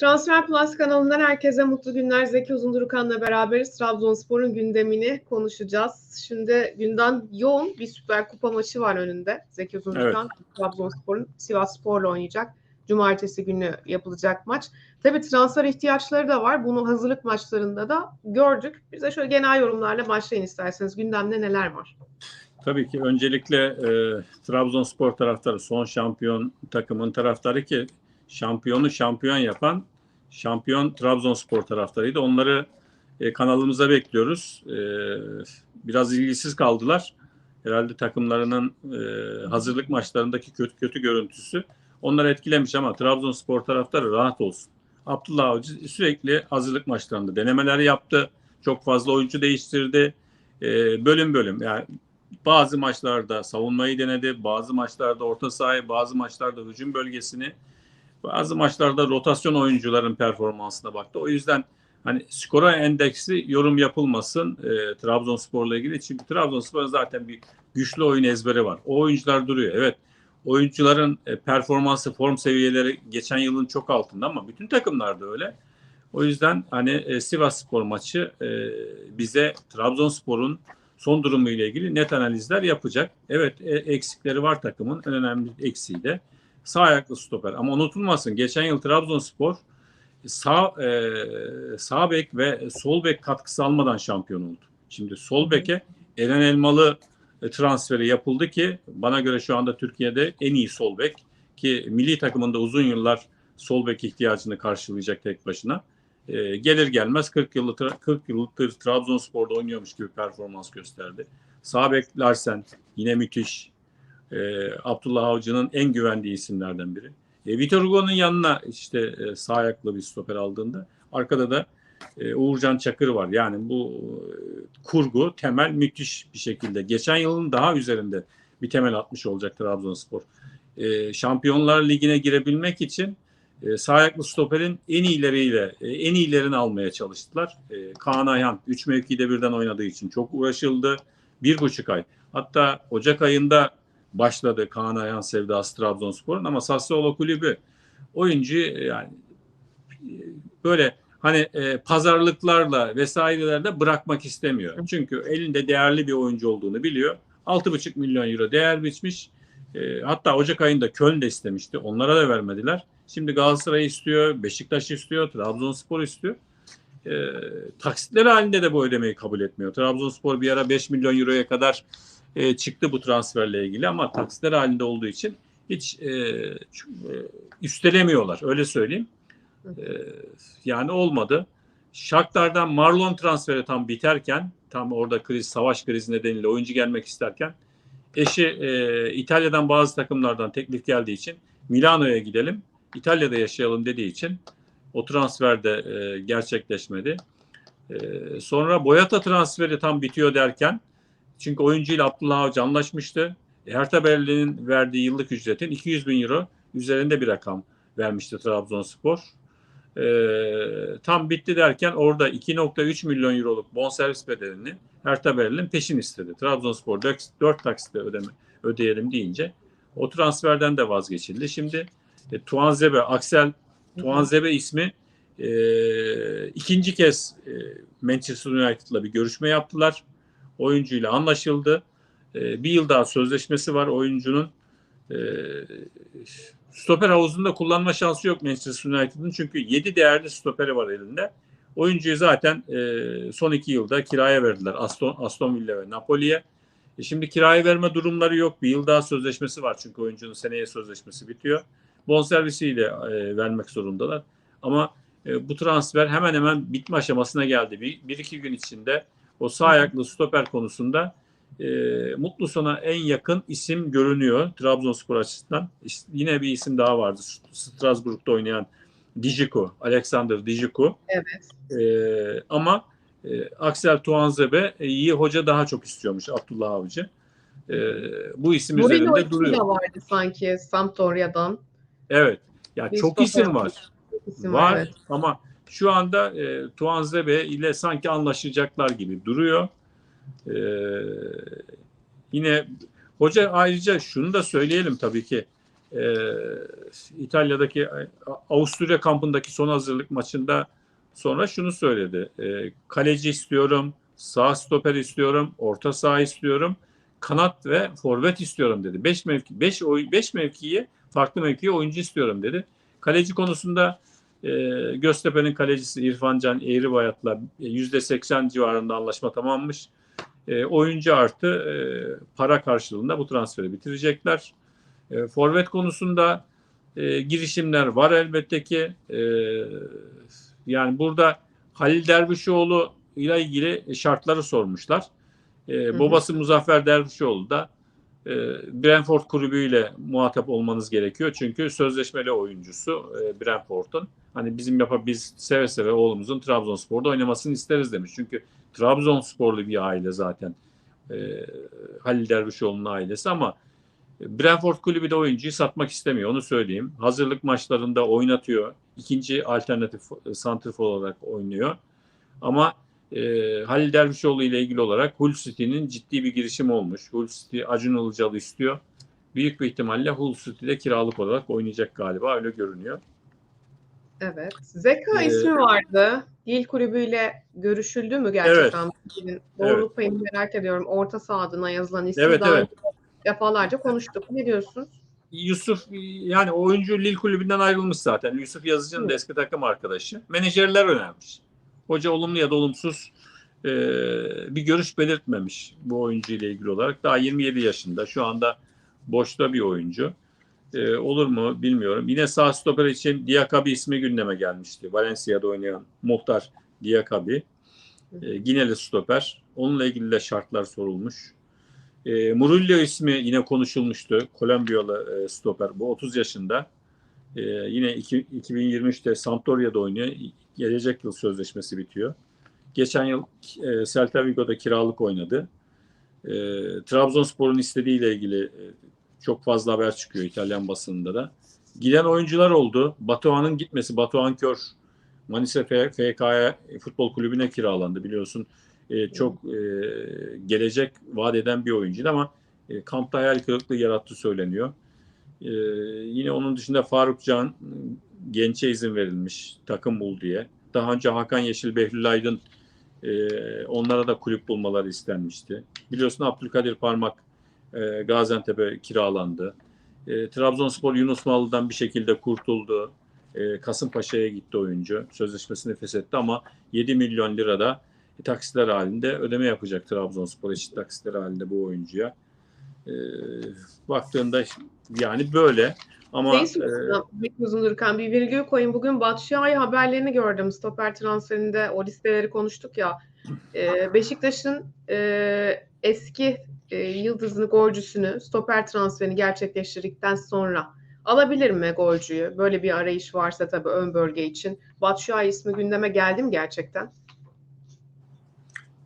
Transfer Plus kanalından herkese mutlu günler. Zeki Uzundurukan'la beraberiz. Trabzonspor'un gündemini konuşacağız. Şimdi gündem yoğun bir Süper Kupa maçı var önünde. Zeki Uzundurukan Trabzonspor'un Sivas Spor'la oynayacak. Cumartesi günü yapılacak maç. Tabii transfer ihtiyaçları da var. Bunu hazırlık maçlarında da gördük. Bize şöyle genel yorumlarla başlayın isterseniz. Gündemde neler var? Tabii ki öncelikle e, Trabzonspor taraftarı, son şampiyon takımın taraftarı ki şampiyonu şampiyon yapan şampiyon Trabzonspor taraftarıydı. Onları e, kanalımıza bekliyoruz. E, biraz ilgisiz kaldılar. Herhalde takımlarının e, hazırlık maçlarındaki kötü kötü görüntüsü onları etkilemiş ama Trabzonspor taraftarı rahat olsun. Abdullah Avcı sürekli hazırlık maçlarında denemeler yaptı. Çok fazla oyuncu değiştirdi. E, bölüm bölüm yani bazı maçlarda savunmayı denedi, bazı maçlarda orta sahayı, bazı maçlarda hücum bölgesini, bazı maçlarda rotasyon oyuncuların performansına baktı. O yüzden hani skora endeksi yorum yapılmasın e, Trabzonspor'la ilgili. Çünkü Trabzonspor'un zaten bir güçlü oyun ezberi var. O oyuncular duruyor. Evet oyuncuların e, performansı, form seviyeleri geçen yılın çok altında ama bütün takımlar da öyle. O yüzden hani e, Sivas Spor maçı e, bize Trabzonspor'un son durumu ile ilgili net analizler yapacak. Evet e, eksikleri var takımın. En önemli eksiği de sağ ayaklı stoper. Ama unutulmasın geçen yıl Trabzonspor sağ e, sağ bek ve sol bek katkısı almadan şampiyon oldu. Şimdi sol beke Eren Elmalı e, transferi yapıldı ki bana göre şu anda Türkiye'de en iyi sol bek ki milli takımında uzun yıllar sol bek ihtiyacını karşılayacak tek başına. E, gelir gelmez 40 yıldır 40 yıldır Trabzonspor'da oynuyormuş gibi performans gösterdi. Sağ bek Larsen yine müthiş. E, Abdullah Avcı'nın en güvendiği isimlerden biri. E, Vitor Hugo'nun yanına işte e, sağ ayaklı bir stoper aldığında arkada da e, Uğurcan Çakır var. Yani bu e, kurgu temel müthiş bir şekilde. Geçen yılın daha üzerinde bir temel atmış olacak Trabzonspor. E, Şampiyonlar Ligi'ne girebilmek için e, sağ ayaklı stoperin en iyileriyle e, en iyilerini almaya çalıştılar. E, Kaan Ayhan 3 mevkide birden oynadığı için çok uğraşıldı. Bir buçuk ay. Hatta Ocak ayında başladı Kaan Ayhan sevdası Trabzonspor'un ama Sassuolo kulübü oyuncu yani böyle hani e, pazarlıklarla vesairelerle bırakmak istemiyor. Çünkü elinde değerli bir oyuncu olduğunu biliyor. 6,5 milyon euro değer biçmiş. E, hatta Ocak ayında Köln de istemişti. Onlara da vermediler. Şimdi Galatasaray istiyor, Beşiktaş istiyor, Trabzonspor istiyor. E, taksitler halinde de bu ödemeyi kabul etmiyor. Trabzonspor bir ara 5 milyon euroya kadar e, çıktı bu transferle ilgili ama taksitler halinde olduğu için hiç e, e, üstelemiyorlar. Öyle söyleyeyim. E, yani olmadı. Shakhtar'dan Marlon transferi tam biterken, tam orada kriz, savaş krizi nedeniyle oyuncu gelmek isterken eşi e, İtalya'dan bazı takımlardan teklif geldiği için Milano'ya gidelim. İtalya'da yaşayalım dediği için o transfer de e, gerçekleşmedi. E, sonra Boyata transferi tam bitiyor derken çünkü oyuncuyla Abdullah Avcı anlaşmıştı. Hertha Berlin'in verdiği yıllık ücretin 200 bin euro üzerinde bir rakam vermişti Trabzonspor. E, tam bitti derken orada 2.3 milyon euroluk bonservis bedelini Hertha Berlin peşin istedi. Trabzonspor 4 taksitle ödeme, ödeyelim deyince o transferden de vazgeçildi. Şimdi e, Tuanzebe, Axel Tuanzebe ismi e, ikinci kez e, Manchester United'la bir görüşme yaptılar. Oyuncuyla anlaşıldı. E, bir yıl daha sözleşmesi var oyuncunun. E, stoper havuzunda kullanma şansı yok Manchester United'ın çünkü 7 değerli stoperi var elinde. Oyuncuyu zaten e, son iki yılda kiraya verdiler Aston, Aston Villa ve Napoli'ye. E şimdi kiraya verme durumları yok. Bir yıl daha sözleşmesi var çünkü oyuncunun seneye sözleşmesi bitiyor. Bonservisiyle e, vermek zorundalar. Ama e, bu transfer hemen hemen bitme aşamasına geldi. Bir, bir iki gün içinde o sağ ayaklı stoper konusunda e, mutlu sona en yakın isim görünüyor Trabzonspor açısından. İşte yine bir isim daha vardı. Strasbourg'da oynayan Dijiko, Alexander Dijiko. Evet. E, ama e, Axel Tuanzebe e, iyi hoca daha çok istiyormuş Abdullah Avcı. E, bu isim Mourinho üzerinde duruyor. da vardı sanki Sampdoria'dan. Evet. Ya Bir çok isim var. var. İsim var evet. ama şu anda e, Tuanzebe ile sanki anlaşacaklar gibi duruyor. E, yine hoca ayrıca şunu da söyleyelim tabii ki e, İtalya'daki Avusturya kampındaki son hazırlık maçında sonra şunu söyledi. E, kaleci istiyorum, sağ stoper istiyorum, orta saha istiyorum, kanat ve forvet istiyorum dedi. 5 mevki 5 5 mevkiyi farklı mevkiye oyuncu istiyorum dedi. Kaleci konusunda e, Göztepe'nin kalecisi İrfan Can Eğribayat'la %80 civarında anlaşma tamammış. E, oyuncu artı e, para karşılığında bu transferi bitirecekler. E, forvet konusunda e, girişimler var elbette ki. E, yani burada Halil Dervişoğlu ile ilgili şartları sormuşlar. E, hı. babası Muzaffer Dervişoğlu da e, Brentford kulübüyle muhatap olmanız gerekiyor. Çünkü sözleşmeli oyuncusu e, Brentford'un. Hani bizim yapıp biz seve seve oğlumuzun Trabzonspor'da oynamasını isteriz demiş. Çünkü Trabzonsporlu bir aile zaten. E, Halil Dervişoğlu'nun ailesi ama Brentford kulübü de oyuncuyu satmak istemiyor onu söyleyeyim. Hazırlık maçlarında oynatıyor. İkinci alternatif e, santrfor olarak oynuyor. Ama e, Halil Dervişoğlu ile ilgili olarak Hull City'nin ciddi bir girişim olmuş. Hull City Acun Ilıcalı istiyor. Büyük bir ihtimalle Hull City'de kiralık olarak oynayacak galiba öyle görünüyor. Evet. Zeka Ee, ismi vardı. Dil kulübüyle görüşüldü mü gerçekten? Doğruluk payını merak ediyorum. Orta saha adına yazılan isim. Evet, evet. Defalarca konuştuk. Ne diyorsunuz? Yusuf yani oyuncu Lille kulübünden ayrılmış zaten. Yusuf Yazıcı'nın da eski takım arkadaşı. Menajerler önermiş. Hoca olumlu ya da olumsuz e, bir görüş belirtmemiş bu oyuncu ile ilgili olarak. Daha 27 yaşında. Şu anda boşta bir oyuncu. E, olur mu bilmiyorum. Yine sağ stoper için Diakabi ismi gündeme gelmişti. Valencia'da oynayan muhtar Diakabi. E, Gineli stoper. Onunla ilgili de şartlar sorulmuş. E, Murillo ismi yine konuşulmuştu. Kolombiyalı e, stoper. Bu 30 yaşında. E, yine iki, 2023'te Sampdoria'da oynuyor. Gelecek yıl sözleşmesi bitiyor. Geçen yıl e, Celta Vigo'da kiralık oynadı. E, Trabzonspor'un istediğiyle ilgili e, çok fazla haber çıkıyor İtalyan basınında da. Giden oyuncular oldu. Batuhan'ın gitmesi. Batuhan Kör Manisa FK'ya futbol kulübüne kiralandı biliyorsun. E, çok e, gelecek vaat eden bir oyuncuydu ama e, kampta hayal kırıklığı yarattığı söyleniyor. E, yine onun dışında Faruk Can e, gençe izin verilmiş takım bul diye. Daha önce Hakan Yeşil, Behlül Aydın e, onlara da kulüp bulmaları istenmişti. Biliyorsun Abdülkadir Parmak e, Gaziantep'e kiralandı. E, Trabzonspor Yunus Mallı'dan bir şekilde kurtuldu. E, Kasımpaşa'ya gitti oyuncu. Sözleşmesini feshetti ama 7 milyon lirada taksitler halinde ödeme yapacak Trabzonspor eşit taksitler halinde bu oyuncuya. E, baktığında yani böyle ama e, uzun dururken bir virgül koyayım. Bugün Batshuayi haberlerini gördüm. Stoper transferinde o listeleri konuştuk ya. Ee, Beşiktaş'ın e, eski e, yıldızını, golcüsünü stoper transferini gerçekleştirdikten sonra alabilir mi golcüyü? Böyle bir arayış varsa tabii ön bölge için. Batshuayi ismi gündeme geldi mi gerçekten?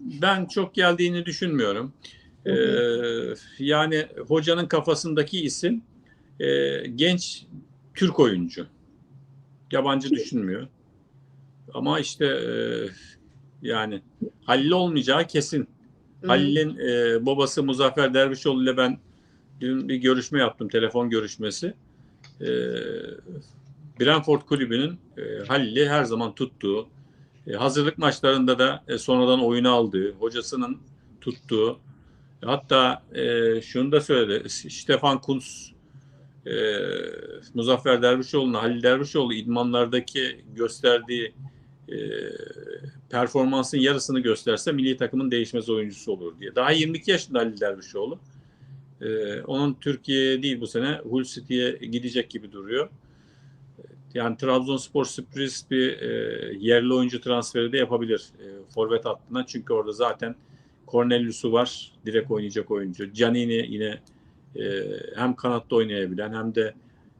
ben çok geldiğini düşünmüyorum. E, hı. yani hocanın kafasındaki isim e, genç Türk oyuncu. Yabancı düşünmüyor. Ama işte e, yani Halil olmayacağı kesin. Halil'in e, babası Muzaffer Dervişoğlu ile ben dün bir görüşme yaptım, telefon görüşmesi. E, Brentford Kulübü'nün e, Halil'i her zaman tuttuğu, e, hazırlık maçlarında da e, sonradan oyuna aldığı, hocasının tuttuğu, hatta e, şunu da söyledi, Stefan Kuntz, e, Muzaffer Dervişoğlu'na, Halil Dervişoğlu idmanlardaki gösterdiği e, performansın yarısını gösterse milli takımın değişmez oyuncusu olur diye. Daha 22 yaşında Halil Dervişoğlu. E, onun Türkiye değil bu sene Hull City'ye gidecek gibi duruyor. Yani Trabzonspor sürpriz bir e, yerli oyuncu transferi de yapabilir e, forvet hattına. Çünkü orada zaten Cornelius'u var. Direkt oynayacak oyuncu. Canini yine e, hem kanatta oynayabilen hem de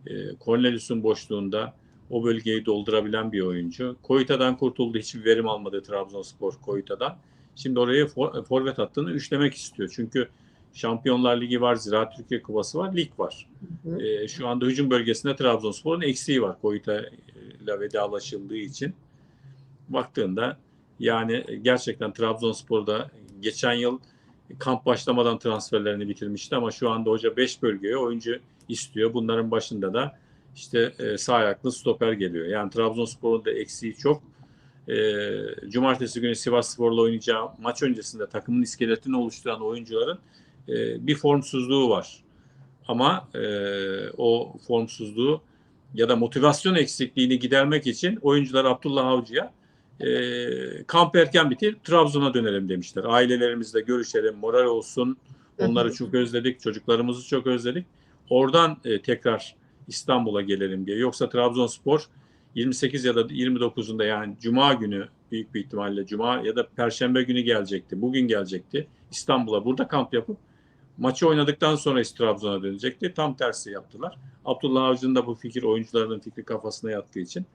e, Cornelius'un boşluğunda o bölgeyi doldurabilen bir oyuncu. Koyta'dan kurtuldu. Hiçbir verim almadı Trabzonspor Koyta'dan. Şimdi oraya for, forvet hattını üçlemek istiyor. Çünkü Şampiyonlar Ligi var, Ziraat Türkiye Kupası var, lig var. Hı. E, şu anda hücum bölgesinde Trabzonspor'un eksiği var. Koyta ile vedalaşıldığı için. Baktığında yani gerçekten Trabzonspor'da geçen yıl kamp başlamadan transferlerini bitirmişti ama şu anda hoca 5 bölgeye oyuncu istiyor. Bunların başında da işte e, sağ ayaklı stoper geliyor. Yani Trabzonspor'un da eksiği çok. E, cumartesi günü Sivas Spor'la oynayacağı maç öncesinde takımın iskeletini oluşturan oyuncuların e, bir formsuzluğu var. Ama e, o formsuzluğu ya da motivasyon eksikliğini gidermek için oyuncular Abdullah Avcı'ya e, kamp erken bitir Trabzon'a dönelim demişler. Ailelerimizle görüşelim, moral olsun. Onları çok özledik, çocuklarımızı çok özledik. Oradan e, tekrar İstanbul'a gelelim diye. Yoksa Trabzonspor 28 ya da 29'unda yani Cuma günü büyük bir ihtimalle Cuma ya da Perşembe günü gelecekti. Bugün gelecekti. İstanbul'a burada kamp yapıp maçı oynadıktan sonra Trabzon'a dönecekti. Tam tersi yaptılar. Abdullah Avcı'nın da bu fikir oyuncularının fikri kafasına yattığı için.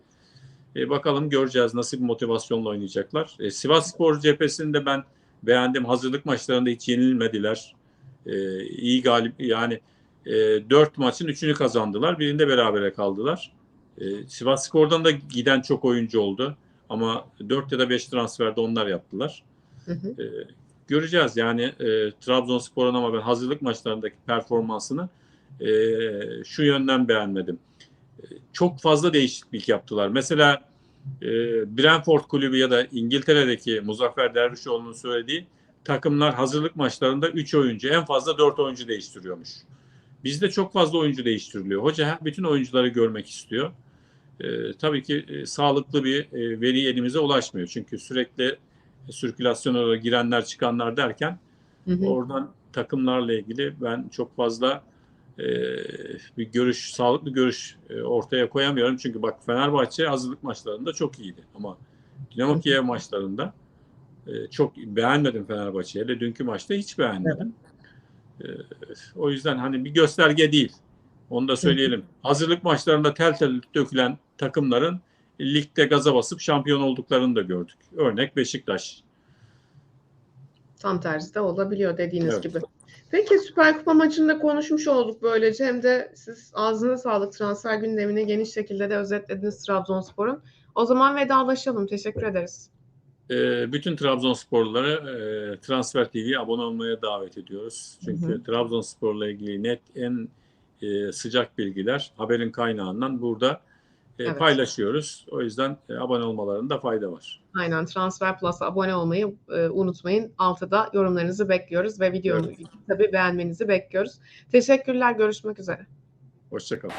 E, bakalım göreceğiz nasıl bir motivasyonla oynayacaklar. E, Sivas Spor cephesinde ben beğendim. Hazırlık maçlarında hiç yenilmediler. E, iyi galip yani e, 4 maçın 3'ünü kazandılar. Birinde berabere kaldılar. E, Sivas Spor'dan da giden çok oyuncu oldu. Ama 4 ya da 5 transferde onlar yaptılar. Hı hı. E, göreceğiz yani e, Trabzonspor'un ama ben hazırlık maçlarındaki performansını e, şu yönden beğenmedim. Çok fazla değişiklik yaptılar. Mesela e, Brentford kulübü ya da İngiltere'deki Muzaffer Dervişoğlu'nun söylediği takımlar hazırlık maçlarında 3 oyuncu en fazla 4 oyuncu değiştiriyormuş. Bizde çok fazla oyuncu değiştiriliyor. Hoca bütün oyuncuları görmek istiyor. E, tabii ki e, sağlıklı bir e, veri elimize ulaşmıyor. Çünkü sürekli sirkülasyona girenler çıkanlar derken Hı hı. oradan takımlarla ilgili ben çok fazla e, bir görüş, sağlıklı görüş e, ortaya koyamıyorum. Çünkü bak Fenerbahçe hazırlık maçlarında çok iyiydi ama Dinamo Kiev maçlarında e, çok beğenmedim Fenerbahçe'yi. Hele dünkü maçta hiç beğenmedim. E, o yüzden hani bir gösterge değil. Onu da söyleyelim. Hazırlık maçlarında tel tel dökülen takımların ligde gaza basıp şampiyon olduklarını da gördük. Örnek Beşiktaş. Tam tersi de olabiliyor dediğiniz Evet. gibi. Peki Süper Kupa maçında konuşmuş olduk böylece hem de siz ağzına sağlık transfer gündemini geniş şekilde de özetlediniz Trabzonspor'un. O zaman vedalaşalım. Teşekkür ederiz. E, bütün Trabzonsporluları e, Transfer TV'ye abone olmaya davet ediyoruz. Çünkü Hı hı. Trabzonspor'la ilgili net en e, sıcak bilgiler haberin kaynağından burada Evet. paylaşıyoruz. O yüzden e, abone olmalarında fayda var. Aynen Transfer Plus'a abone olmayı e, unutmayın. Altıda yorumlarınızı bekliyoruz ve videomu Evet. tabii beğenmenizi bekliyoruz. Teşekkürler. Görüşmek üzere. Hoşçakalın.